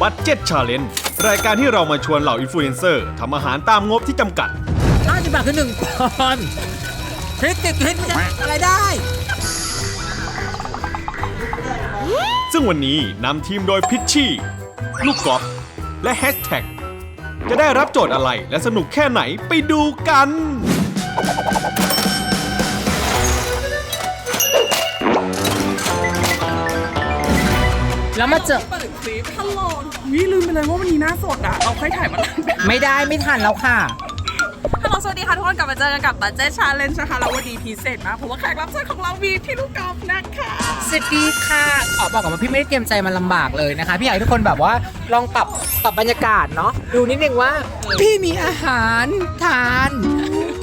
Budget Challenge รายการที่เรามาชวนเหล่าอินฟลูเอนเซอร์ทำอาหารตามงบที่จำกัด 50 บาทคือหนึ่งปอนด์พริกติดพริกไม่ได้อะไรได้ ซึ่งวันนี้นำทีมโดยพิชชี่ลูกกอล์ฟและแฮชแท็กจะได้รับโจทย์อะไรและสนุกแค่ไหนไปดูกัน แล้วมาเจอเปิดคลิปฮัลโหลวิลืมไปเลยว่าวันนี้หน้าสดอะเราค่อยถ่ายมาตั้งแต่ไม่ได้ไม่ทันแล้วค่ะ ฮัลโหลสวัสดีค่ะทุกคนกลับมาเจอกันกับบั d เจ t ชาเลนจ์นะคะแล้ววันนี้พิเศษมากเพราะว่าแขกรับเชิญของเรามีพี่ลูกกอล์ฟนะคะสวัสดีค่ะขอบอกก่อนว่าพี่ไม่ได้เตรียมใจมันลำบากเลยนะคะ พี่อยากให้ทุกคนแบบว่าลองปรับปรับบรรยากาศเนาะดูนิดนึงว่า พี่มีอาหารทาน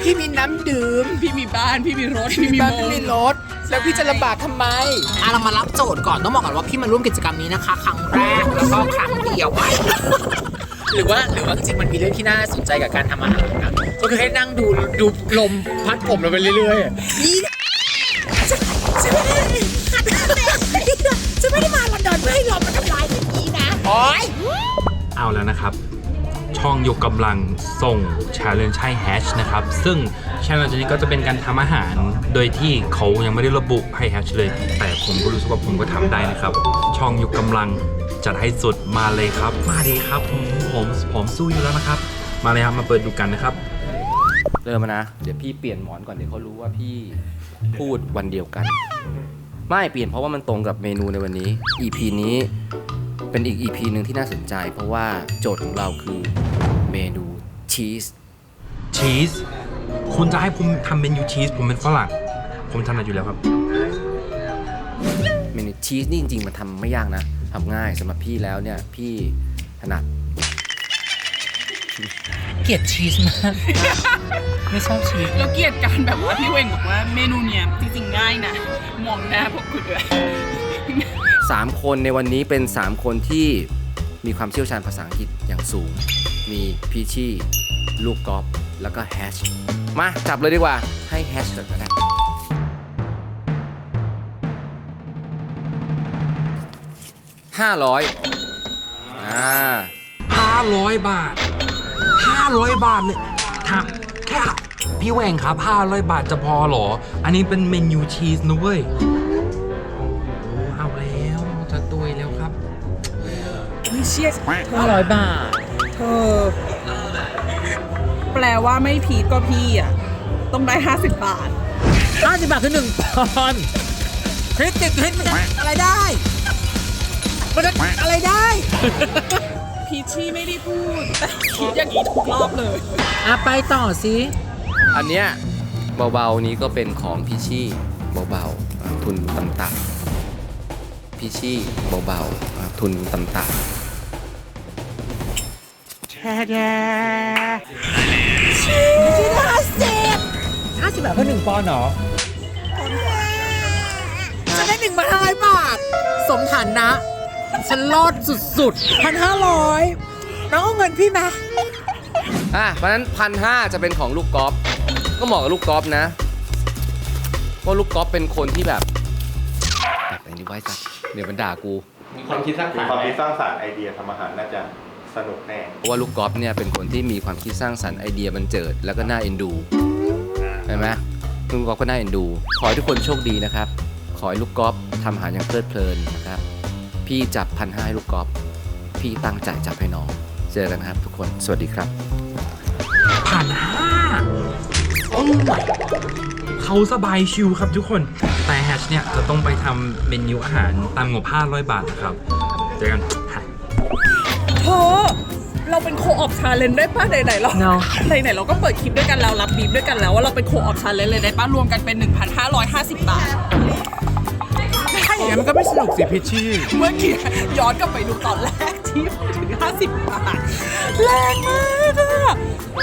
พี่มีน้ำดื่มพี่มีบ้านพี่มีรถพี่มีบ้านโมพี่มีรถ แล้วพี่จะลำบากทำไม อะเรามารับโจทย์ก่อนต้องบอกก่อนว่าพี่มาร่วมกิจกรรมนี้นะคะ ครั้งแรกแล้วก็ครั้งเดียวหรือว่าหรือว่าจริงๆมันมีเรื่องที่น่าสนใจกับการทำอาหารนะก็คือให้นั่งดูดูลมพัดผมเราไปเรื่อยๆนี่ฉันไม่ได้ฉันไม่ได้มาลอนดอนเพื่อให้ลมมันทำลายอย่างนี้นะ โอ๊ย เอาแล้วนะครับ ช่องยกกำลังส่ง Challenge ให้ Hash นะครับ ซึ่ง Challenge นี้ก็จะเป็นการทำอาหาร โดยที่เขายังไม่ได้ระบุให้ Hash เลย แต่ผมก็รู้สึกว่าผมก็ทำได้นะครับ ช่องยกกำลังจัดให้สุดมาเลยครับ มาดีครับผมผมผมสู้อยู่แล้วนะครับ มาเลยครับมาเปิดดูกันนะครับ เริ่มนะ เดี๋ยวพี่เปลี่ยนหมอนก่อนเดี๋ยวเขารู้ว่าพี่พูดวันเดียวกัน ไม่เปลี่ยนเพราะว่ามันตรงกับเมนูในวันนี้ EP นี้ เป็นอีก EP หนึ่งที่น่าสนใจ เพราะว่าโจทย์ของเราคือเมนูชีสชีสคุณจะให้ผมทำเมนูชีสผมเป็นฝรั่งผมถนัดอยู่แล้วครับ เมนูชีสนี่จริงๆ มันทำไม่ยากนะทำง่ายสำหรับพี่แล้วเนี่ย พี่ถนัดเกลียดชีสมาก ไม่ชอบชีสแล้วเกลียดการแบบว่าพี่เวงบอกว่าเมนูเนี้ยจริงๆง่ายนะมองหน้าพวกคุณด้วย 3 คนในวันนี้เป็น 3 คนที่มีความเชี่ยวชาญภาษาอังกฤษอย่างสูง มีพีชี่ลูกกอล์ฟแล้วก็แฮชมาจับเลยดีกว่าให้แฮชก่อนก็ได้ห้าร้อยอ่า500บาท500บาทเนี่ยถามแค่พี่แหวงครับ500บาทจะพอเหรอ อันนี้เป็นเมนูชีสนะเว้ย เชี่ยห้าร้อยบาท เธอ แปลว่าไม่พีทก็พี่อะ ต้องได้ 50 บาท50บาทคือหนึ่งปอนด์พริกติดพริกไม่ได้อะไรได้มันจะอะไรได้ พีชชี่ไม่ได้พูด แต่คิดอย่างนี้ทุกรอบเลย อะไปต่อสิ อันเนี้ยเบาๆนี้ก็เป็นของพีชี่เบาๆอะทุนต่ำๆพีชี่เบาๆอะทุนต่ำๆ 50บาทคือหนึ่งปอนด์เหรอฉันได้หนึ่งพันห้าร้อยบาท สมฐานนะ ฉันรอดสุดๆพันห้าร้อยน้องเอาเงินพี่มาอะเพราะฉะนั้นพันห้าจะเป็นของลูกกอล์ฟก็เหมาะกับลูกกอล์ฟนะเพราะลูกกอล์ฟเป็นคนที่แบบแบบไอ้นี่ไว้สักเดี๋ยวมันด่ากู มีความคิดสร้างสรรค์ความคิดสร้างสรรค์ไอเดียทำอาหารน่าจะ สนุกแน่เพราะว่าลูกกอล์ฟเนี่ยเป็นคนที่มีความคิดสร้างสรรค์ไอเดียบันเจิดแล้วก็น่าเอ็นดูใช่ไหมลูกกอล์ฟก็น่าเอ็นดู ขอให้ทุกคนโชคดีนะครับ ขอให้ลูกกอล์ฟทำอาหารอย่างเพลิดเพลินนะครับ พี่จับพันห้าให้ลูกกอล์ฟพี่ตั้งใจจับให้น้อง เจอกันครับทุกคน สวัสดีครับผ่านห้าโอ้ my เขาสบายชิวครับทุกคน แต่แฮชเนี่ยจะต้องไปทำเมนูอาหารตามงบ500 บาทนะครับ เจอกันค่ะ เธอเราเป็นโคออปชาเลนได้ป่ะไหนๆเราเนาะไหนๆเราก็เปิดคลิปด้วยกันแล้วรับบีบด้วยกันแล้วว่าเราเป็นโคออปชาเลนเลยได้ป่ะรวมกันเป็น 1,550 บาทถ้าอย่างนั้นมันก็ไม่สนุกสิพิชชี่ เมื่อกี้ย้อนกลับไปดูตอนแรกที่ถึง 50 บาทแรงมากอะ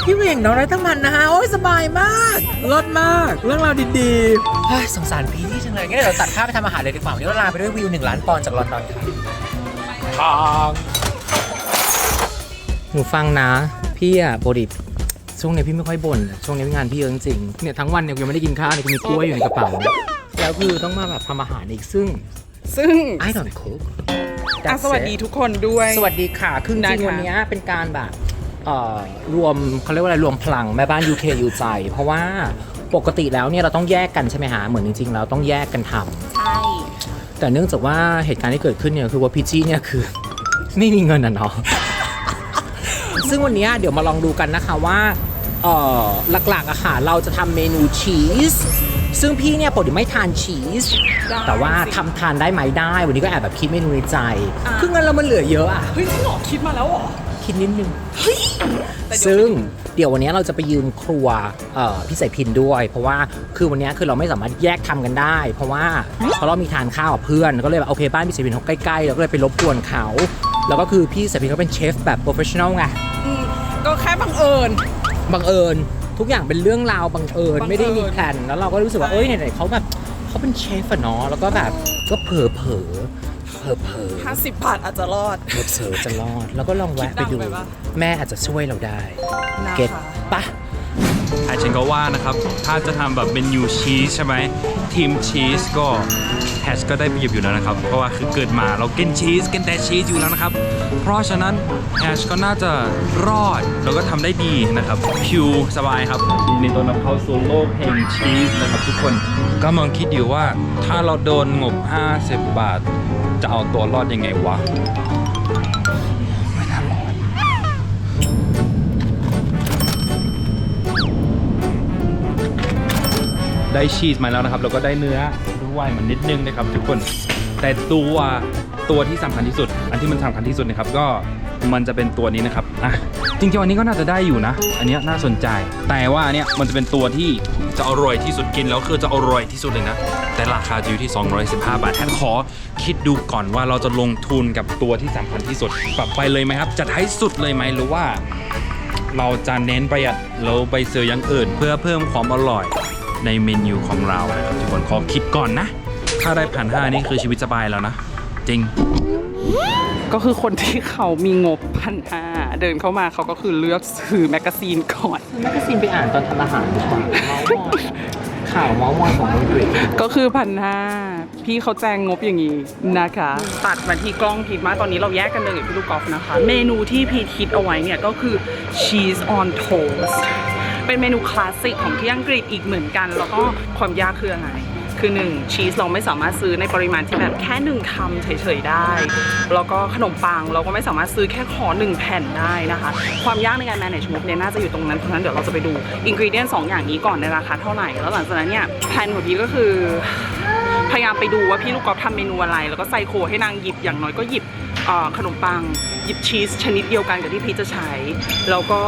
พี่เหวี่ยงน้องได้ตั้งมันนะฮะโอ้ยสบายมากรสมาก เรื่องราวดีๆเฮ้ยสงสารพี่ที่จังเลยงั้นเดี๋ยวเราตัดภาพไปทำอาหารเลยดีกว่าวันนี้เราลาไปด้วยวิวหนึ่งล้านปอนด์จากลอนดอนค่ะทาง หนูฟังนะ พี่อะปกติช่วงนี้พี่ไม่ค่อยบ่นช่วงนี้งานพี่เยอะจริงๆเนี่ยทั้งวันเนี่ยกูยังไม่ได้กินข้าวเนี่ยกูมีกล้วยอยู่ในกระเป๋านะแล้วคือต้องมาแบบทำอาหารอีกซึ่ง ซึ่ง I don't cook อะ That's สวัสดี it ทุกคนด้วย สวัสดีค่ะ คือจนะริงคะ ๆวันเนี้ยเป็นการแบบเอ่อรวมเขาเรียกว่าอะไรรวมพลังแม่บ้าน UK อยู่ใจ เพราะว่าปกติแล้วเนี่ยเราต้องแยกกันใช่ไหมฮะ เหมือนจริงๆเราต้องแยกกันทำใช่ แต่เนื่องจากว่าเหตุการณ์ที่เกิดขึ้นเนี่ยคือว่าพีจี้เนี่ยคือ ไม่มีเงินอะเนาะ ซึ่งวันเนี้ยเดี๋ยวมาลองดูกันนะคะว่าเอ่อหลักๆอะค่ะเราจะทำเมนูชีสซึ่งพี่เนี่ยปกติไม่ทานชีสได้แต่ว่าสิทำทานได้ไหมได้ วันนี้ก็แอบแบบคิดเมนูในใจอะคือเงินเรามันเหลือเยอะอะเฮ้ยจริงเหรอคิดมาแล้วเหรอ คิดนิดนึงแต่เดี๋ยวซึ่งเดี๋ยววันนี้เราจะไปยืมครัวเอ่อพี่สายพินด้วย เพราะว่าคือวันนี้คือเราไม่สามารถแยกทำกันได้ เพราะว่าเพราะเรามีทานข้าวกับเพื่อนก็เลยแบบโอเคบ้านพี่สายพินเขาใกล้ๆเราก็เลยไปรบกวนเขา แล้วก็คือพี่สายพินเขาเป็นเชฟแบบโปรเฟชชั่นอลไงอืมก็แค่ บังเอิญ บังเอิญ ทุกอย่างเป็นเรื่องราวบังเอิญ บังเอิญ ไม่ได้มีแพลนแล้วเราก็รู้สึกว่าใช่เอ้ยไหนๆเขาแบบเขาเป็นเชฟอะเนาะแล้วก็แบบก็เผลอเผลอเผลอเผลอ50บาทอาจจะรอด เผลอเผลอจะรอด แล้วก็ลองแวะไปดู คิดดังไปปะ แม่อาจจะช่วยเราได้ นะเก็ตคะ ปะ ไอเชนก็ว่านะครับ ถ้าจะทำแบบเมนูชีสใช่ไหมทีมชีสก็แฮชก็ได้เปรียบอยู่แล้วนะครับ เพราะว่าคือเกิดมาเรากินชีสกินแต่ชีสอยู่แล้วนะครับ เพราะฉะนั้นแฮชก็น่าจะรอดแล้วก็ทำได้ดีนะครับคิวสบายครับยินต้อนรับเข้าสู่โลกแห่งชีสนะครับทุกคนก็มองคิดอยู่ว่าถ้าเราโดนงบ 50 บาท จะเอาตัวรอดยังไงวะ ได้ชีสมาแล้วนะครับแล้วก็ได้เนื้อด้วยมันนิดนึงนะครับ ทุกคนแต่ตัวตัวที่สำคัญที่สุด อันที่มันสำคัญที่สุดนะครับก็มันจะเป็นตัวนี้นะครับอะจริงๆอันนี้ก็น่าจะได้อยู่นะ อันนี้น่าสนใจ แต่ว่าอันเนี้ยมันจะเป็นตัวที่จะอร่อยที่สุดกินแล้วคือจะอร่อยที่สุดเลยนะ แต่ราคาจะอยู่ที่ 215 บาทแทนขอคิดดูก่อนว่าเราจะลงทุนกับตัวที่สำคัญที่สุด ปรับไปเลยไหมครับ จะให้สุดเลยไหมหรือว่า เราจะเน้นประหยัดเราไปซื้ออย่างอื่น เพื่อเพิ่มความอร่อย ในเมนูของเรานะครับทุกคนขอคิดก่อนนะ ถ้าได้พันห้านี่คือชีวิตสบายแล้วนะ จริง ก็คือคนที่เขามีงบพันห้าเดินเข้ามาเขาก็คือเลือกซื้อแมกกาซีนก่อน แมกกาซีนไปอ่านตอนทำอาหารดีกว่าเมาส์มอยอะข่าวเมาส์มอยของอังกฤษก็คือพันห้าพี่เขาแจงงบอย่างนี้นะคะ ตัดมาที่กล้องพีทมาตอนนี้เราแยกกันเลยกับพี่ลูกกอล์ฟนะคะ เมนูที่พีทคิดเอาไว้เนี่ยก็คือชีส on toast เป็นเมนูคลาสสิกของที่อังกฤษอีกเหมือนกัน แล้วก็ความยากคืออะไรคือหนึ่งชีสเราไม่สามารถซื้อในปริมาณที่แบบแค่หนึ่งคำเฉยๆได้ แล้วก็ขนมปังเราก็ไม่สามารถซื้อแค่ขอหนึ่งแผ่นได้นะคะ ความยากในการ manage งบเนี่ยน่าจะอยู่ตรงนั้นเพราะฉะนั้นเดี๋ยวเราจะไปดูอินกรีเดียนสองอย่างนี้ก่อนในราคาเท่าไหร่ แล้วหลังจากนั้นเนี่ยแผนของพี่ก็คือ พยายามไปดูว่าพี่ลูกกอล์ฟทำเมนูอะไร แล้วก็ไซโคให้นางหยิบอย่างน้อยก็หยิบขนมปัง หยิบชีสชนิดเดียวกันกับที่พี่จะใช้ แล้วก็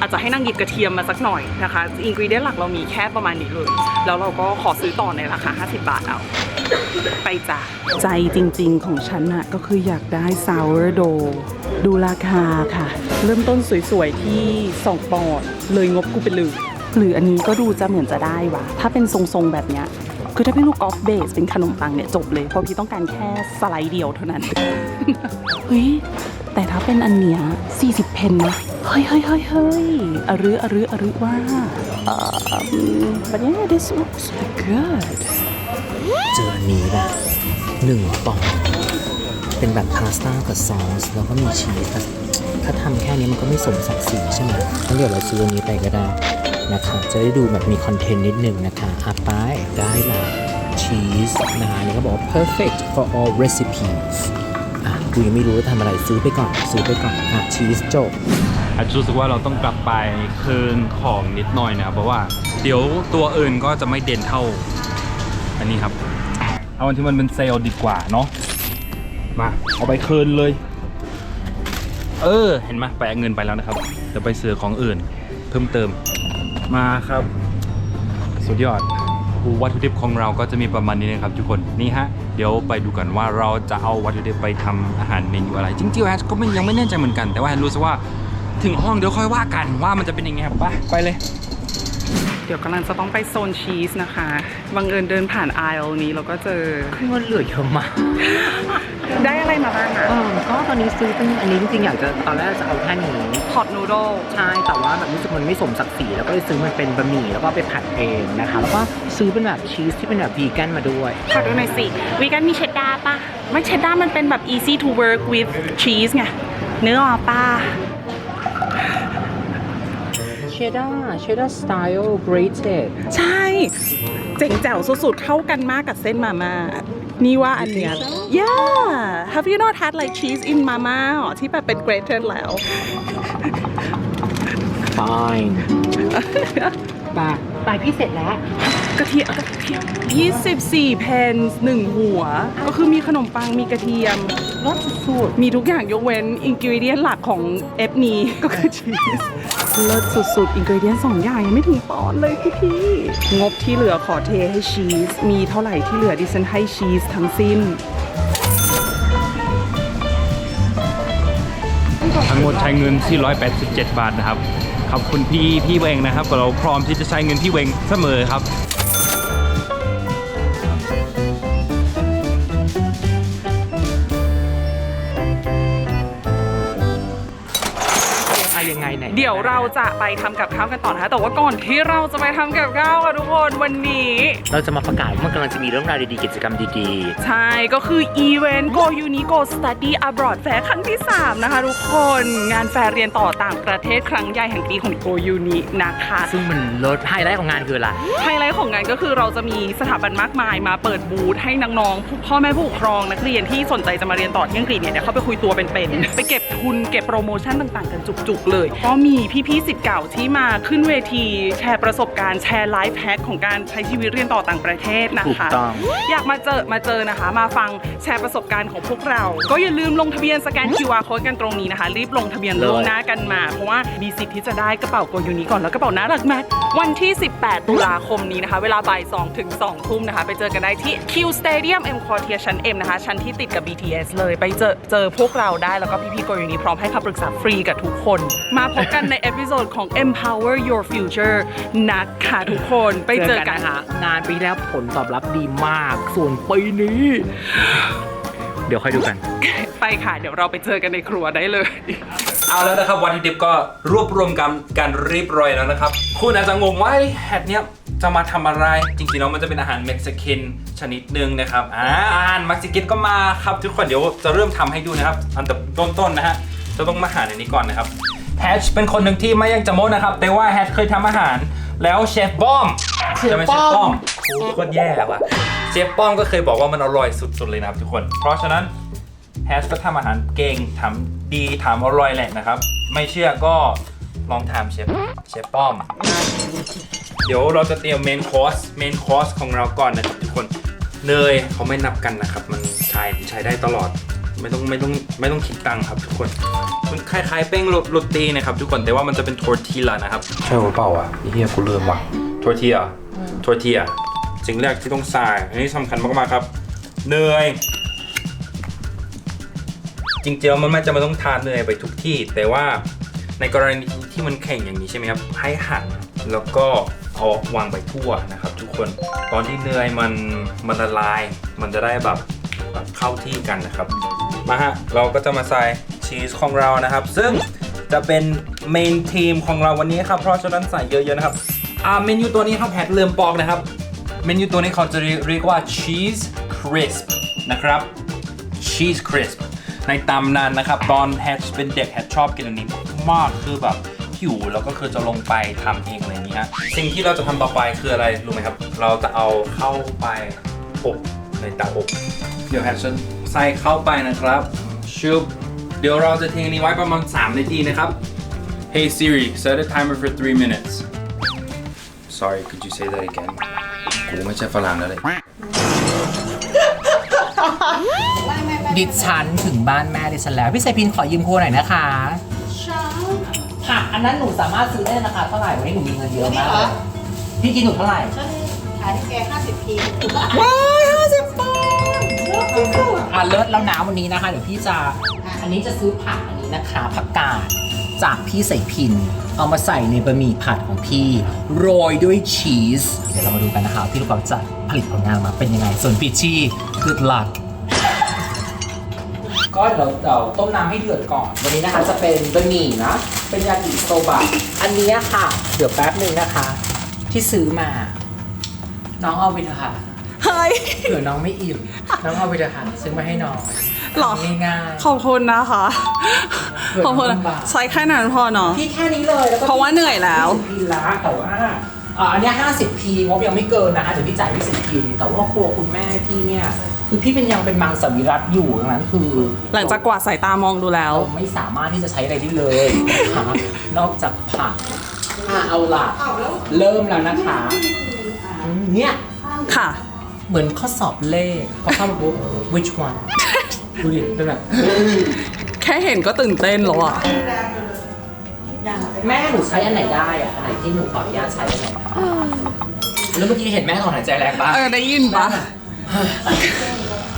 อาจจะให้นางหยิบกระเทียมมาสักหน่อยนะคะอินกรีเดียนหลักเรามีแค่ประมาณนี้เลย แล้วเราก็ขอซื้อต่อในราคา 50 บาทเอา ไปจ้ะ ใจจริงๆของฉันน่ะก็คืออยากได้ sourdough ดูราคาค่ะ เริ่มต้นสวยๆ ที่ 2 ปอนด์เลยงบกูไปเลยหรืออันนี้ก็ดูจะเหมือนจะได้วะถ้าเป็นทรงๆแบบเนี้ย คือถ้าพี่ลูกกอล์ฟเบสเป็นขนมปังเนี่ยจบเลยเพราะพี่ต้องการแค่สไลด์เดียวเท่านั้น เฮ้ย แต่ถ้าเป็นอันเนี้ย40 เพนนะ เฮ้ยเฮ้ยเฮ้ยเฮ้ยอรืออรืออรือว่าอ but yeah this looks good เจออันนี้แบบหนึ่งปอนด์เป็นแบบพาสต้ากับซอสแล้วก็มีชีสถ้าทำแค่นี้มันก็ไม่สมศักดิ์ศรีใช่ไหมงั้นเดี๋ยวเราซื้ออันนี้ไปก็ได้ นะคะ จะได้ดูแบบมีคอนเทนต์นิดหนึ่งนะคะอะไปได้ละชีสนะคะอันนี้ก็บอกว่า perfect for all recipes อะกูยังไม่รู้ว่าทำอะไรซื้อไปก่อน ซื้อไปก่อน อะชีสจบอาจจะรู้สึกว่าเราต้องกลับไปคืนของนิดหน่อยนะครับเพราะว่าเดี๋ยวตัวอื่นก็จะไม่เด่นเท่า อันนี้ครับ เอาอันที่มันเป็นเซลล์ดีกว่าเนาะมาเอาไปคืนเลย เออ เห็นไหมไปเอาเงินไปแล้วนะครับเดี๋ยวไปซื้อของอื่น เพิ่มเติม มาครับ สุดยอดวัตถุดิบของเราก็จะมีประมาณนี้นะครับทุกคนนี่ฮะเดี๋ยวไปดูกันว่าเราจะเอาวัตถุดิบไปทำอาหารเมนูอะไร จริงๆแอชก็ยังไม่แน่ใจเหมือนกัน แต่ว่ารู้สึกว่าถึงห้องเดี๋ยวค่อยว่ากันว่ามันจะเป็นยังไงครับไปไปเลย เดี๋ยวกำลังจะต้องไปโซนชีสนะคะ บังเอิญเดินผ่านไอลนี้เราก็เจอเงินเหลือเยอะมากได้อะไรมาบ้างนะเออก็แบตอนนี้ซื้อเป็นอันนี้จริงๆอยากจะตอนแรกจะเอาแค่นี้พอตนูโดใช่ แต่ว่าแบบรู้สึกมันไม่สมศักดิ์ศรีแล้วก็เลยซื้อมันเป็นบะหมี่แล้วก็เอาไปผัดเองนะคะ แล้วก็ซื้อเป็นแบบชีสที่เป็นแบบวีแกนมาด้วยขอดูหน่อยสิวีกันมีเชดดาร์ปะไม่เชดดาร์มันเป็นแบบ easy to work with cheese ไงเนื้อออกปะเช ดดาร์เชดดาร์สไตล์ grated ใช่ เจ๋งแจ๋วสุดๆ เข้ากันมากกับเส้นมาม่านี่ว่าอันเนี้ย yeah have you not had like cheese in mama อ๋อที่แบบเป็น grated แล้ว fine ไปไปพี่เสร็จแล้ว กระเทียมกระเทียม24เพนส์หนึ่งหัว ก็คือมีขนมปังมีกระเทียมรสสุดมีทุกอย่างยกเว้นอินกิวเดียนหลักของเอฟนี้ก็คือชีสเลิศสุดๆอินกิวเดียนสองอย่างยังไม่ถึงปอนด์เลยพี่พี่ๆงบที่เหลือขอเทให้ชีส มีเท่าไหร่ที่เหลือดิฉันให้ชีสทั้งสิ้นทั้งหมดใช้เงิน 487 บาทนะครับขอบคุณพี่พี่เวงนะครับเราพร้อมที่จะใช้เงินพี่เวงเสมอครับ เดี๋ยวเราจะไปทำกับข้าวกันต่อนะคะแต่ว่าก่อนที่เราจะไปทำกับข้าวอะทุกคนวันนี้ เราจะมาประกาศว่ามันกำลังจะมีเรื่องราวดีๆ กิจกรรมดีใช่ก็คืออีเวนต์ Go Unico Study Abroad Fair ครั้งที่ 3 นะคะทุกคนงานแฟร์เรียนต่อต่างประเทศครั้งใหญ่แห่งปีของ Go Uni นะคะ ๆ ซึ่งมันลดไฮไลท์ของงานคืออะไร ไฮไลท์ของงานก็คือเราจะมีสถาบันมากมายมาเปิดบูธให้น้องๆพ่อแม่ผู้ปกครองนักเรียนที่สนใจจะมาเรียนต่อที่อังกฤษเนี่ยเดี๋ยวเข้าไปคุยตัวเป็นๆ ไปเก็บทุนเก็บโปรโมชั่นต่างๆ กันจุกๆเลย ก็มีพี่ๆสิทธิ์เก่าที่มาขึ้นเวทีแชร์ประสบการณ์แชร์ไลฟ์แพ็คของการใช้ชีวิตเรียนต่อต่างประเทศนะคะถูกต้อง อยากมาเจอมาเจอนะคะ มาฟังแชร์ประสบการณ์ของพวกเรา ก็อย่าลืมลงทะเบียนสแกน QR code กันตรงนี้นะคะ รีบลงทะเบียนล่วงหน้ากันมา เพราะว่ามีสิทธิ์ที่จะได้กระเป๋าโกยูนี้ก่อนแล้วกระเป๋าน่ารักมากวันที่ 18 ตุลาคมนี้นะคะ เวลาบ่าย2ถึง2ทุ่มนะคะ ไปเจอกันได้ที่ Q Stadium M Quartier ชั้น M นะคะ ชั้นที่ติดกับ BTS เลยไปเจอเจอพวกเราได้แล้วก็พี่ๆโกยูนี้พร้อมให้คำปรึกษาฟรีกับทุกคน มาพบกันในเอพิโซดของ Empower Your Future นะคะทุกคนไปเจอกันนะคะงานปีแล้วผลตอบรับดีมาก ส่วนปีนี้ เดี๋ยวค่อยดูกัน ไปค่ะ เดี๋ยวเราไปเจอกันในครัวได้เลย เอาแล้วนะครับวัตถุดิบก็รวบรวมกันกันเรียบร้อยแล้วนะครับ คุณอาจจะงงว่าไอ้แฮทเนี้ยจะมาทำอะไร จริงๆแล้วมันจะเป็นอาหารเม็กซิกันชนิดหนึ่งนะครับอ่าอาหารเม็กซิกันก็มาครับ ทุกคนเดี๋ยวจะเริ่มทำให้ดูนะครับ อันดับต้นๆนะฮะจะต้องมาหาในนี้ก่อนนะครับ แฮชเป็นคนหนึ่งที่ไม่ยังจะโม้นะครับ แต่ว่าแฮชเคยทำอาหาร แล้วเชฟป้อมจะเป็นเชฟป้อมโอ้โหโคตรแย่ว่ะเชฟป้อมก็เคยบอกว่ามันอร่อยสุดๆเลยนะครับทุกคน เพราะฉะนั้นแฮชก็ทำอาหารเก่งทำดีทำอร่อยแหละนะครับ ไม่เชื่อก็ลองทำเชฟเชฟป้อม เดี๋ยวเราจะเตรียมเมนคอร์สเมนคอร์สของเราก่อนนะครับทุกคนเนยเขาไม่นับกันนะครับ มันใช้ใช้ได้ตลอด ไม่ต้องไม่ต้องไม่ต้องคิดตังค์ครับทุกคน มันคล้ายๆเป้งโรโรตีนะครับทุกคนแต่ว่ามันจะเป็นทอร์ติลานะครับ ใช่หรือเปล่าอะเฮียกูลืมว่ะทอร์ติลาทอร์ติลาสิ่งแรกที่ต้องใส่อันนี้สำคัญมากๆครับเนยจริงๆแล้วมันไม่จำเป็นต้องทานเนยไปทุกที่ แต่ว่าในกรณีที่มันแข็งอย่างนี้ใช่ไหมครับ ให้หั่นแล้วก็เอาวางไปทั่วนะครับ ทุกคนตอนที่เนยมันมันละลาย มันจะได้แบบแบบเข้าที่กันนะครับ มาฮะ เราก็จะมาใส่ชีสของเรานะครับ ซึ่งจะเป็นเมนทีมของเราวันนี้ครับ เพราะฉะนั้นใส่เยอะๆนะครับ อ่าเมนูตัวนี้ครับแพทเริ่มบอกนะครับ เมนูตัวนี้เขาจะเรียกว่า cheese crisp นะครับ cheese crisp ในตำนานนะครับ ตอนแฮชเป็นเด็กแฮชชอบกินอันนี้มากคือแบบหิวแล้วก็คือจะลงไปทำเองอะไรอย่างนี้ฮะสิ่งที่เราจะทำต่อไปคืออะไรรู้ไหมครับ เราจะเอาเข้าไปอบในเตาอบเดี๋ยวแฮชจะ ใส่เข้าไปนะครับชุบเดี๋ยวเราจะทิ้งอันนี้ไว้ประมาณ 3 นาทีนะครับ Hey Siri set a timer for 3 minutes Sorry could you say that again กูไม่ใช่ฝรั่งแล้วเลยดิฉันถึงบ้านแม่ดิฉันแล้ว พี่สายพินขอยืมครัวหน่อยนะคะค่ะอันนั้นหนูสามารถซื้อได้ในราคาเท่าไหร่วันนี้หนูมีเงินเยอะมากเลยพี่กินหนูเท่าไหร่ฉันขายให้แก50พีว้ายห้าสิบบาท อะเลิศแล้วนะวันนี้นะคะ เดี๋ยวพี่จะ อันนี้จะซื้อผักอันนี้นะคะ ผักกาดจากพี่ใส่พิน เอามาใส่ในบะหมี่ผัดของพี่ โรยด้วยชีส เดี๋ยวเรามาดูกันนะคะว่าพี่ลูกกอล์ฟจะผลิตผลงานออกมาเป็นยังไง ส่วนพี่ชี่ good luck ก็เดี๋ยวเราต้มน้ำให้เดือดก่อน วันนี้นะคะจะเป็นบะหมี่นะ เป็นยากิโซบะ อันนี้ค่ะ เดี๋ยวแป๊บหนึ่งนะคะ ที่ซื้อมา น้องเอาไปเถอะค่ะ เฮ้ย เผื่อน้องไม่อิ่ม น้องเอาไปเถอะค่ะซื้อมาให้น้องหรอ ง่ายขอบคุณนะคะเผื่อขอบคุณลำบากใช้แค่นั้นพอเนาะๆพี่แค่นี้เลยแล้วก็เพราะว่าเหนื่อยแล้ว 20พีละแต่ว่าอ่าอันเนี้ย50พีงบยังไม่เกินนะคะเดี๋ยวพี่จ่ายพี่สิบพีนึงแต่ว่าครัวคุณแม่พี่เนี่ยคือพี่เป็นยังเป็นมังสวิรัตอยู่ดังนั้นคือ หลังจากกวาดสายตามองดูแล้ว เราไม่สามารถที่จะใช้อะไรได้เลยนะคะนอกจากผักอะเอาล่ะ เริ่มแล้วนะคะอืมเนี่ยค่ะ เหมือนข้อสอบเลขพอเข้ามาปุ๊บ which one ดูดิเป็นแบบ แค่เห็นก็ตื่นเต้นแล้วอะแม่หนูใช้อันไหนได้อะอันไหนที่หนูขออนุญาตใช้อันไหนได้แล้วเมื่อกี้เห็นแม่ถอนหายใจแรงปะเออได้ยินปะ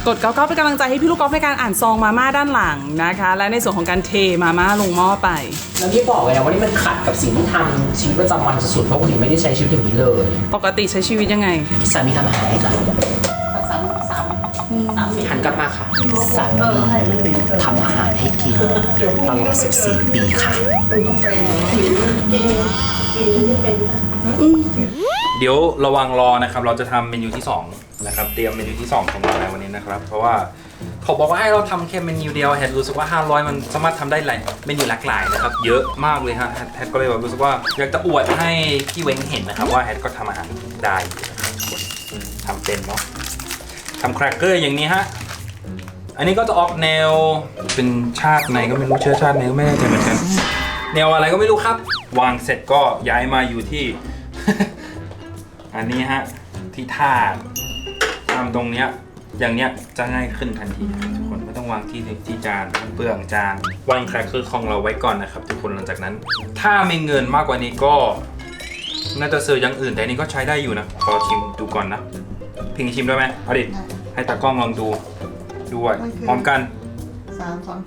กดเก้าเก้าเป็นกำลังใจให้พี่ลูกกอล์ฟในการอ่านซองมาม่าด้านหลังนะคะ และในส่วนของการเทมาม่าลงหม้อไป แล้วนี่บอกเลยนะว่านี่มันขัดกับสิ่งที่ทำชีวิตประจำวันสุดๆเพราะปกติไม่ได้ใช้ชีวิตอย่างนี้เลย ปกติใช้ชีวิตยังไง สามีทำอาหารให้กันสามีสามีสามีหันกลับมาค่ะสามีทำอาหารให้กินตลอด14 ปีค่ะเดี๋ยวระวังรอนะครับ เราจะทำเมนูที่2นะครับ เตรียมเมนูที่ 2 ของเราในวันนี้นะครับ เพราะว่าเขาบอกว่าให้เราทำแค่เมนูเดียวแฮทรู้สึกว่า 500 มันสามารถทำได้หลายเมนูหลากหลายนะครับ เยอะมากเลยฮะแฮทแฮทก็เลยแบบรู้สึกว่าอยากจะอวดให้พี่เว้งเห็นนะครับ ว่าแฮทก็ทำอาหารได้ทำเป็นเนาะทำแครกเกอร์อย่างนี้ฮะอันนี้ก็จะออกแนวเป็นชาติไหนก็ไม่รู้เชื้อชาติไหนก็ไม่แน่ใจเหมือนกันแนวอะไรก็ไม่รู้ครับ วางเสร็จก็ย้ายมาอยู่ที่ อันนี้ฮะที่ท่าทำตรงเนี้ยอย่างเนี้ยจะง่ายขึ้นทันทีนะครับทุกคนไม่ต้องวางที่ที่จานเปลืองจานวางแครกเกอร์ของเราไว้ก่อนนะครับ ทุกคนหลังจากนั้น ถ้ามีเงินมากกว่านี้ก็ น่าจะซื้ออย่างอื่นแต่อันนี้ก็ใช้ได้อยู่นะขอชิมดูก่อนนะพิงชิมได้ไหมเอาดิให้ตากล้องลองดูด้วยพร้อมกันสามสอง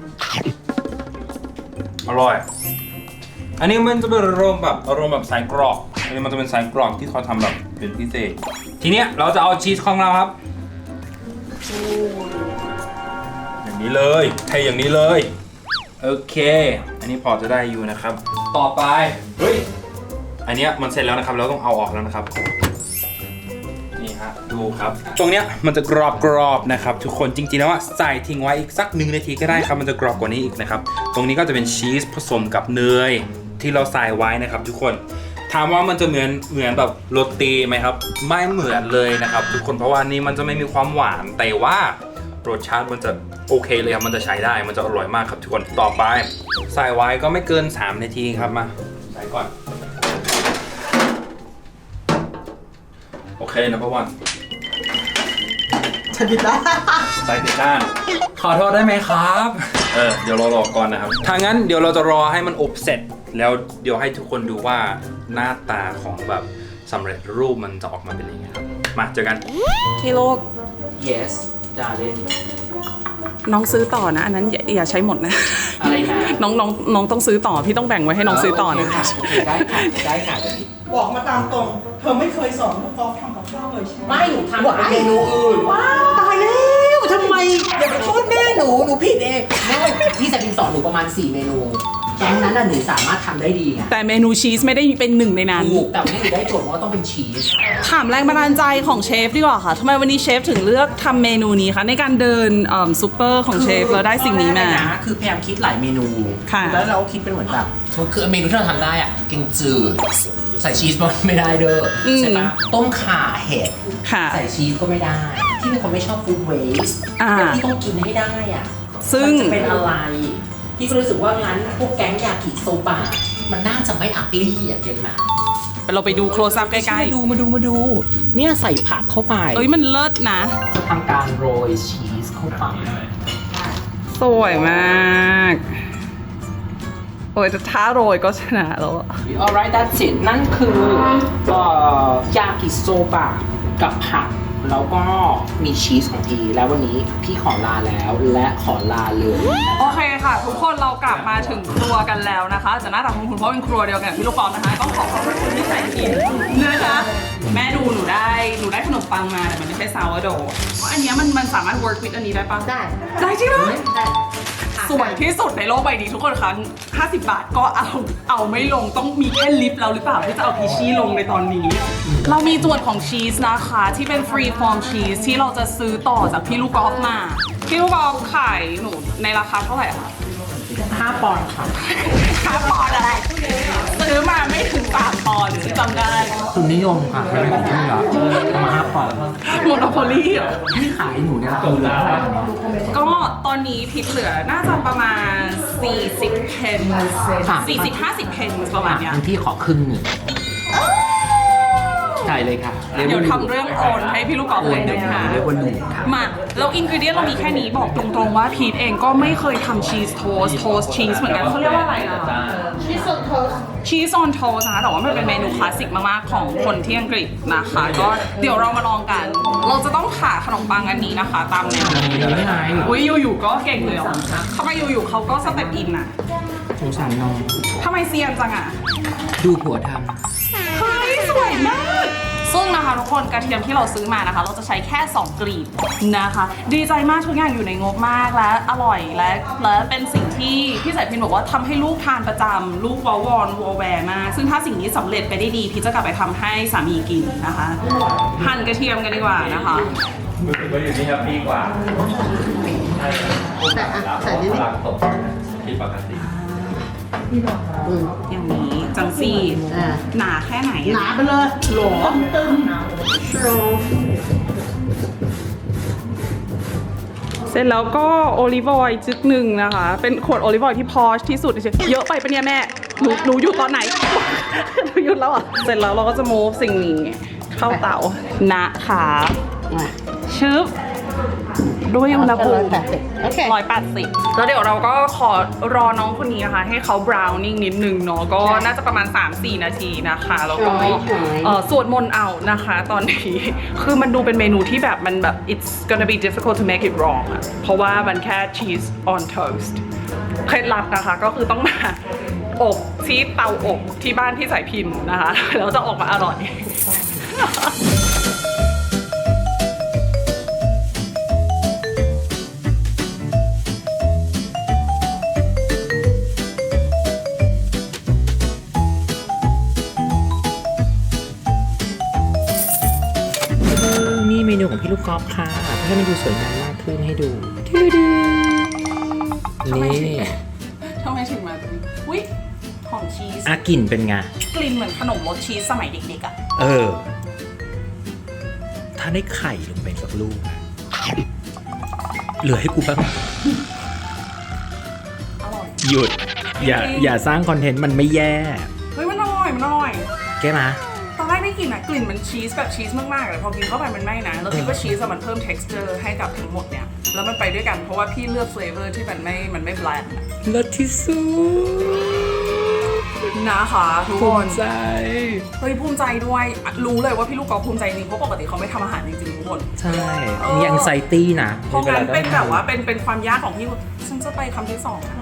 อร่อย อันนี้มันจะเป็นอารมณ์แบบอารมณ์แบบสายกรอบ อันนี้มันจะเป็นสายกรอบที่เขาทำแบบเป็นพิเศษ ทีเนี้ยเราจะเอาชีสของเราครับ อย่างนี้เลยเทอย่างนี้เลย โอเค อันนี้พอจะได้อยู่นะครับ ต่อไป เฮ้ย อันเนี้ยมันเสร็จแล้วนะครับ เราต้องเอาออกแล้วนะครับ นี่ฮะ ดูครับ ตรงเนี้ยมันจะกรอบกรอบๆนะครับ ทุกคน จริงๆแล้วอะใส่ทิ้งไว้อีกสักหนึ่งนาทีก็ได้ครับ มันจะกรอบกว่านี้อีกนะครับ ตรงนี้ก็จะเป็นชีสผสมกับเนยที่เราใส่ไว้นะครับ ทุกคนถามว่ามันจะเหมือนเหมือนแบบโรตีไหมครับ ไม่เหมือนเลยนะครับ ทุกคนเพราะว่านี่มันจะไม่มีความหวานแต่ว่ารสชาติมันจะโอเคเลยครับมันจะใช้ได้มันจะอร่อยมากครับทุกคนต่อไปใส่ไว้ก็ไม่เกิน 3 นาทีครับมาใส่ก่อน โอเคนะพ่อวันฉันผิดแล้วใส่ติดด้าน ขอโทษได้ไหมครับ เออเดี๋ยวเรารอก่อนนะครับถ้างั้นเดี๋ยวเราจะรอให้มันอบเสร็จ แล้วเดี๋ยวให้ทุกคนดูว่า หน้าตาของแบบสำเร็จรูปมันจะออกมาเป็นยังไงครับ มาเจอกันพี่โลก yes darling น้องซื้อต่อนะ อันนั้นอย่าอย่าใช้หมดนะ อะไรนะน้องน้องน้องต้องซื้อต่อ พี่ต้องแบ่งไว้ให้น้องซื้อต่อโเคนะค่ะโอเคได้ค่ะได้ค่ะเดี๋ยวนี้บอกมาตามตรง เธอไม่เคยสอนลูกกอล์ฟทำกับข้าวเลยใช่ไหมไม่หนูทำแบบเป็นเมนูอื่นว้าวตายแล้วทำไมอย่าไปโทษแม่หนูหนูผิดเองไม่พี่จะกินสอนหนูประมาณ 4 เมนู แก๊งนั้นน่ะหนูสามารถทำได้ดีไงแต่เมนูชีสไม่ได้เป็นหนึ่งในนั้น ถูกแต่วันนี้หนูได้โจทย์ว่าต้องเป็นชีส ถามแรงบันดาลใจของเชฟดีกว่าค่ะทำไมวันนี้เชฟถึงเลือกทำเมนูนี้คะ ในการเดินเอิ่มซูเปอร์ของเชฟแล้วได้สิ่งนี้มาตอแรกเลยนะคือพยายามคิดหลายเมนู ค่ะ แล้วเราคิดเป็นเหมือนแบบคือเมนูที่เราทำได้อะแกงจืดใส่ชีสไม่ได้เด้ออม ใช่ปะต้มข่าเห็ดค่ะ ใส่ชีสก็ไม่ได้ ที่เป็นคนไม่ชอบฟู้ดเวสต์อ่าแต่ที่ต้องกินให้ได้อะซึ่ง มันจะเป็นอะไร พี่ก็รู้สึกว่างั้นพวกแก๊งยากิโซบะมันน่าจะไม่อักลี่อะเก็ตไหมเราไปดูโคลซับใกล้มาดูมาดูมาดู เนี่ยใส่ผักเข้าไปๆเอ้ยมันเลิศนะ จะทำการโรยชีสเข้าไปสวยมาก โอ้ยจะท้าโรยก็ชนะแล้วอะ alright that's it นั่นคือเอ่อยากิโซบะกับผัก แล้วก็มีชีสของทีแล้ววันนี้พี่ขอลาแล้วและขอลาเลยโอเคค่ะ ทุกคนเรากลับมาถึงครัวกันแล้วนะคะจะหน้าตาของคุณเพราะเป็นครัวเดียวกันกับพี่ลูกปอมนะคะต้องขอขอบคุณที่ใส่กินนะคะแม่ดูหนูได้หนูได้ขนมปังมาแต่มันไม่ใช่ซาวโดอันเนี้ยมันมันสามารถ work with อันนี้ได้ปะได้ได้จริงเหรอได้ สวยที่สุดในโลกใบนี้ทุกคนคะ50 บาทก็เอาเอาไม่ลงต้องมีแค่ลิฟต์เราหรือเปล่าที่จะเอาพีชี่ลงในตอนนี้ เรามีส่วนของชีสนะคะ ที่เป็นฟรีฟอร์มชีสที่เราจะซื้อต่อจากพี่ลูกกอล์ฟมาพี่ลูกกอล์ฟขายหนูในราคาเท่าไหร่คะ5ปอนด์ค่ะห้าปอนด์อะไรซื้อมาไม่ถึงสามปอนด์ที่จำได้คุณนิยมค่ะไม่เป็นของที่เหรอเอามา5ปอนด์โมโนโพลีเหรอที่ขายหนูเนี่ยคือเท่าไหร่ก็ต อนนี้พิษเหลือน่าจะประมาณ 40 เพน40 50 เพนประมาณเนี้ย งั้นพี่ขอครึ่งหนึ่ง จ่ายเลยค่ะเดี๋ยวทำเรื่องโอนให้พี่ลูกกอล์ฟเลยนะคะเรียกว่าหนูค่ะมาแล้วอินกิเดียนเรามีแค่นี้บอกตรงๆว่าพีทเองก็ไม่เคยทำชีสโทสโทสชีสเหมือนกันเขาเรียกว่าอะไรอะชีสออนโทสชีสออนโทสนะคะแต่ว่ามันเป็นเมนูคลาสสิกมากๆ ของคนที่อังกฤษนะคะก็เดี๋ยวเรามาลองกัน เราจะต้องผ่าขนมปังอันนี้นะคะ ตามแนวไม่ไงอุ้ยอยู่ๆก็เก่งเลยเหรอทำไมอยู่ๆเขาก็สเต็ปอินอะสงสารน้องทำไมเซียนจังอะดูผัวท เฮ้ยสวยมาก ซึ่งนะคะทุกคนกระเทียมที่เราซื้อมานะคะ เราจะใช้แค่ 2 กลีบนะคะ ดีใจมากทุกอย่างอยู่ในงบมากและอร่อยและและเป็นสิ่งที่พี่สายพินบอกว่าทำให้ลูกทานประจำลูกวอลวอนวอลแวร์มาก ซึ่งถ้าสิ่งนี้สำเร็จไปได้ดี พี่จะกลับไปทำให้สามีกินนะคะหั่นกระเทียมกันดีกว่านะคะ รู้สึกว่าอยู่นี่แฮปปี้กว่าแต่อะใส่นิดนึง หลังตกที่ปกติอืมอย่างนี้ จังซี่อ่า หนาแค่ไหนหนาไปเลยหลอตึงเสร็จแล้วก็โอลิฟออยล์จึกหนึ่งนะคะ เป็นขวดโอลิฟออยล์ที่พอชที่สุดเฉยๆเยอะไปปะเนี่ยแม่หนูหนูอยู่ตอนไหน หนูหยุดแล้วอะ เสร็จแล้วเราก็จะโมฟสิ่งนี้ เข้าเตานะคะอะชึบ ด้วยอุณหภูมิ180โอเคร้อยแปดสิบแล้วเดี๋ยวเราก็ขอรอน้องคนนี้นะคะ ให้เขาบราวนิ่งนิดนึงเนาะ ก็น่าจะประมาณ 3-4 นาทีนะคะ แล้วก็หายหายเอ่อสวดมนต์เอานะคะ ตอนนี้ คือมันดูเป็นเมนูที่แบบมันแบบ it's gonna be difficult to make it wrong อะเพราะว่ามันแค่ cheese on toast เคล็ดลับนะคะก็คือต้องมา อบที่เตาอบที่บ้านพี่สายพินนะคะ แล้วจะออกมาอร่อย องพี่ลูกกอล์ฟค่ะ เพื่อให้มันดูสวยงามมากขึ้นให้ดูนี่ทำไมถึงมาตรงนี้อุ้ยหอมชีส อากลิ่นเป็นไง กลิ่นเหมือนขนมรสชีสสมัยเด็กๆอะเออ ถ้าได้ไข่ลงไปสักลูกนะเหลือให้กูบ้างอร่อย หยุด อย่า อย่าสร้างคอนเทนต์มันไม่แย่ เฮ้ย มันอร่อย มันอร่อย แก้มาตอนแรก ได้กลิ่นอะกลิ่นมันชีสแบบชีสมากๆเลยพอกินเข้าไปมันไม่นะเราคิดว่าชีสอะมันเพิ่ม texture ให้กับทั้งหมดเนี่ยแล้วมันไปด้วยกันเพราะว่าพี่เลือก flavor ที่มันไม่มันไม่ bland อะเลิศที่สุดนะคะทุกภูคมินใจ เฮ้ยภูมิใจด้วยอะรู้เลยว่าพี่ลูกกอล์ฟภูมิใจจริงเพราะปกติเขาไม่ทำอาหารจริงๆทุกคน ใช่มีแองไซตี้นะเพราะงั้นเป็นแบบว่าเป็นเป็นความยากของพี่ฉันจะไปคำที่สองอะ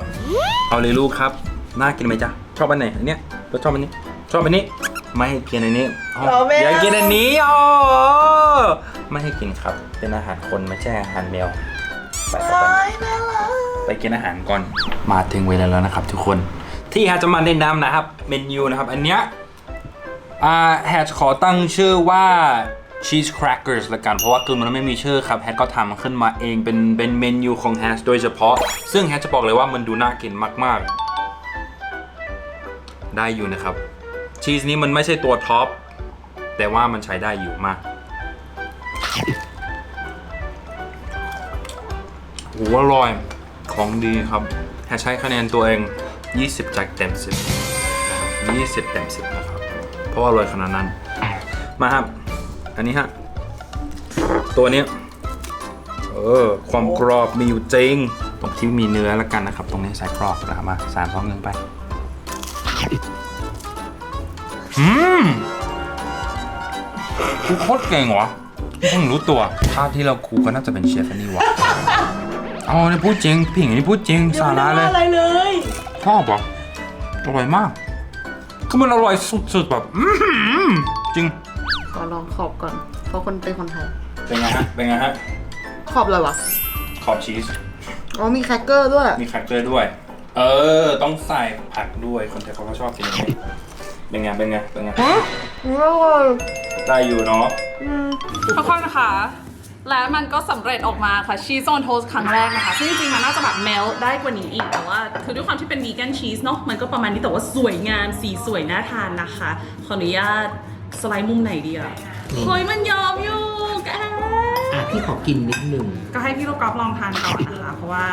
เอาเลยลูกครับ น่ากินไหมจ๊ะ ชอบอันไหนอันเนี้ยแล้วชอบอันนี้ ชอบอันนี้ ไม่ให้กินอันนี้อ๋ออย่ากินอันนี้อ๋อไม่ให้กินครับ เป็นอาหารคนไม่ใช่อาหารแมวไปต่อไปไปกินอาหารก่อน มาถึงเวลาแล้วนะครับ ทุกคน ที่แฮชจะมาแนะนำนะครับ เมนูนะครับ อันเนี้ยอ่าแฮชขอตั้งชื่อว่า cheese crackers ละกัน เพราะว่าคือมันไม่มีชื่อครับ แฮชก็ทำขึ้นมาเองเป็นเป็นเมนูของแฮชโดยเฉพาะ ซึ่งแฮชจะบอกเลยว่ามันดูน่ากินมาก ๆ ได้อยู่นะครับ ชีสนี้มันไม่ใช่ตัวท็อปแต่ว่ามันใช้ได้อยู่มากโหอร่อยของดีครับแฮใช้คะแนนตัวเอง 20จากเต็ม 10 นะครับ 20 เต็ม 10 นะครับ เพราะว่าอร่อยขนาดนั้น มาครับ อันนี้ฮะ ตัวนี้ เออ ความกรอบมีอยู่จริง ตรงที่มีเนื้อแล้วกันนะครับ ตรงนี้ใส่กรอบนะครับมาสามสองหนึ่งไป อืมกูโคตรเก่งวะเพิ่งรู้ตัวภาพที่เราครูก็น่าจะเป็นเชฟอันนี้วะเอาเนี่ยพูดจริงผิงอันนี้พูดจริงสาระเลยอะไรเลยชอบอะอร่อยมาก คือมันอร่อยสุดๆแบบอื้อหือจริงขอลองขอบก่อน เพราะคนเป็นคนไทย เป็นไงฮะ เป็นไงฮะ ขอบเลยวะ ขอบชีส อ๋อมีแครกเกอร์ด้วย มีแครกเกอร์ด้วย เออ ต้องใส่ผักด้วย คนไทยเขาก็ชอบกินอย่างนี้ เป็นไง เป็นไง เป็นไงได้อยู่เนาะ ทุกคนนะคะและมันก็สำเร็จออกมาค่ะชีสออนโทสครั้งแรกนะคะ ซึ่งจริงๆ มันน่าจะแบบเมลได้กว่านี้อีก แต่ว่าคือด้วยความที่เป็นวีแกนชีสเนาะ มันก็ประมาณนี้แต่ว่าสวยงาม สีสวยน่าทานนะคะ ขออนุญาตสไลด์มุมไหนดีอะเฮ้ยมันยอมอยู่แก อะพี่ขอกินนิดนึง ก็ให้พี่ลูกกอล์ฟลองทานก่อนนะคะ เพราะว่า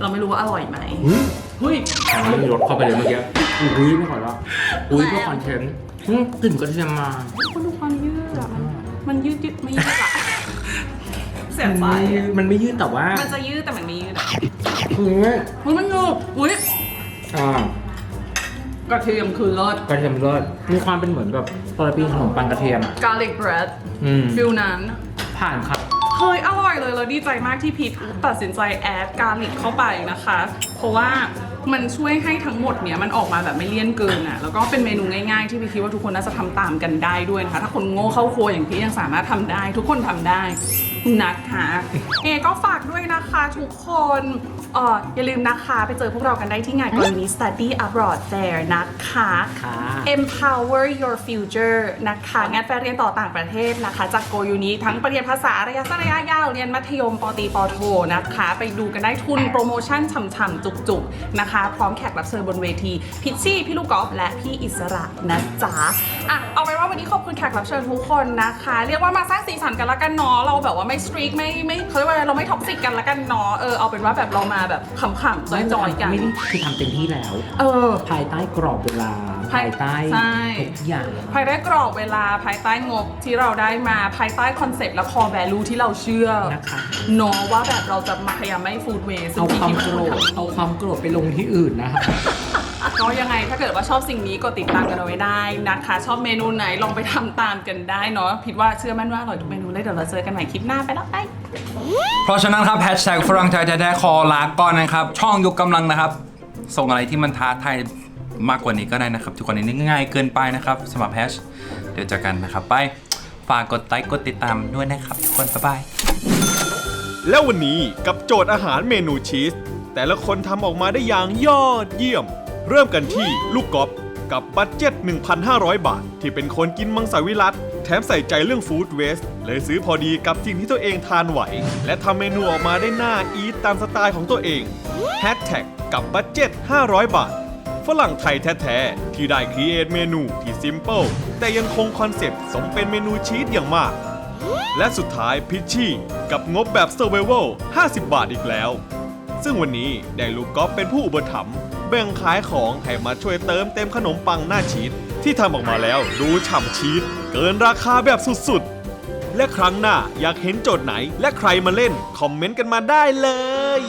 เราไม่รู้ว่าอร่อยไหมอุ๊ย เฮ้ยอันนี้รสเข้าไปเลยเมื่อกี้อุ้ยไม่ขอแล้วอุ้ยเพื่อคอนเทนต์อืมกลิ่นกระเทียมมาคุณดูความยืดอะมันมันยืดยืดไม่ยืดอะเสียใจอะมันไม่ยืดแต่ว่ามันจะยืดแต่มันไม่ยืดอะคือเฮ้ยมันยืดอุ้ยอ่ากระเทียมคือเลิศกระเทียมรสมีความเป็นเหมือนแบบปลาปีขนมปังกระเทียมอะ garlic bread อืมฟิลนั้น ผ่านครับ เฮ้ยอร่อยเลยเราดีใจมากที่พีทตัดสินใจแอดการลิกเข้าไปนะคะ เพราะว่ามันช่วยให้ทั้งหมดเนี่ยมันออกมาแบบไม่เลี่ยนเกินอะแล้วก็เป็นเมนูง่ายๆที่พี่คิดว่าทุกคนน่าจะทำตามกันได้ด้วยนะคะ ถ้าคนโง่เข้าครัวอย่างพี่ยังสามารถทำได้ ทุกคนทำได้นะคะเอก็ฝากด้วยนะคะทุกคน อ่ออย่าลืมนะคะไปเจอพวกเรากันได้ที่งานกรณี Study Abroad Fair นะคะ ค่ะ Empower Your Future นะคะ งานแฟร์เรียนต่อต่างประเทศนะคะ จากโกยูนิทั้งประเรียนภาษาระยะสั้นระยะยาว เรียนมัธยมปตรีปโทนะคะ ไปดูกันได้ทุนโปรโมชั่นฉ่ำๆ จุกๆ นะคะ พร้อมแขกรับเชิญบนเวที พิชชี่ พี่ลูกกอล์ฟและพี่อิสระนะจ๊ะอะเอาเป็นว่าวันนี้ขอบคุณแขกรับเชิญทุกคนนะคะ เรียกว่ามาสร้างสีสันกันละกันเนาะเราแบบว่าไม่สตรีกไม่ไม่เขาเรียกว่าอะไรเราไม่ท็อกซิกกันละกันเนาะเออเอาเป็นว่าแบบเรามาแบบขำๆจอยๆกัน ไม่ได้คือทำเต็มที่แล้ว เออ ภายใต้กรอบเวลา ภายใต้ใช่ทุกอย่าง ภายใต้กรอบเวลาภายใต้งบที่เราได้มาภายใต้คอนเซปต์และคอแวลูที่เราเชื่อนะคะเนาะว่าแบบเราจะมาพยายามไม่ฟูดเวสเอาความโกรธเอาความโกรธไปลงที่อื่นนะครับ ก็ยังไงถ้าเกิดว่าชอบสิ่งนี้ก็ติดตามกันเอาไว้ได้นะคะ ชอบเมนูไหนลองไปทำตามกันได้เนาะพิดว่าเชื่อมั่นว่าอร่อยทุกเมนูเลยเดี๋ยวเราเจอกันใหม่คลิปหน้าไปแล้วไป เพราะฉะนั้นครับแฮชแท็กฝรั่งใจแท้ๆคอลาก่อนนะครับ ช่องยกกำลังนะครับ ส่งอะไรที่มันท้าทายมากกว่านี้ก็ได้นะครับ ทุกคนนี้ง่ายเกินไปนะครับสำหรับแฮชเดี๋ยวเจอกันนะครับไปฝากกดไลค์กดติดตามด้วยนะครับ ทุกคนบ๊ายบายแล้ววันนี้กับโจทย์อาหารเมนูชีส แต่ละคนทำออกมาได้อย่างยอดเยี่ยม เริ่มกันที่ลูกกอล์ฟกับบัตเจ็ต 1,500 บาท ที่เป็นคนกินมังสวิรัตแถมใส่ใจเรื่องฟู้ดเวสเลยซื้อพอดีกับสิ่งที่ตัวเองทานไหว และทำเมนูออกมาได้น่าอีทตามสไตล์ของตัวเองแฮชแท็กกับบัตเจ็ต 500 บาท ฝรั่งไทยแท้ๆ ที่ได้ครีเอทเมนูที่ซิมเ l ิลแต่ยังคงคอนเซปต์สมเป็นเมนูชีสอย่างมาก และสุดท้ายพิชชี่กับงบแบบ Survival 50 บาทอีกแล้ว ซึ่งวันนี้ได้ลูกกอล์ฟเป็นผู้อุปถัมภ์ แบ่งขายของให้มาช่วยเติมเต็มขนมปังหน้าชีสที่ทำออกมาแล้วดูฉ่ำชีสเกินราคาแบบสุดๆ และครั้งหน้าอยากเห็นโจทย์ไหนและใครมาเล่น คอมเมนต์กันมาได้เลย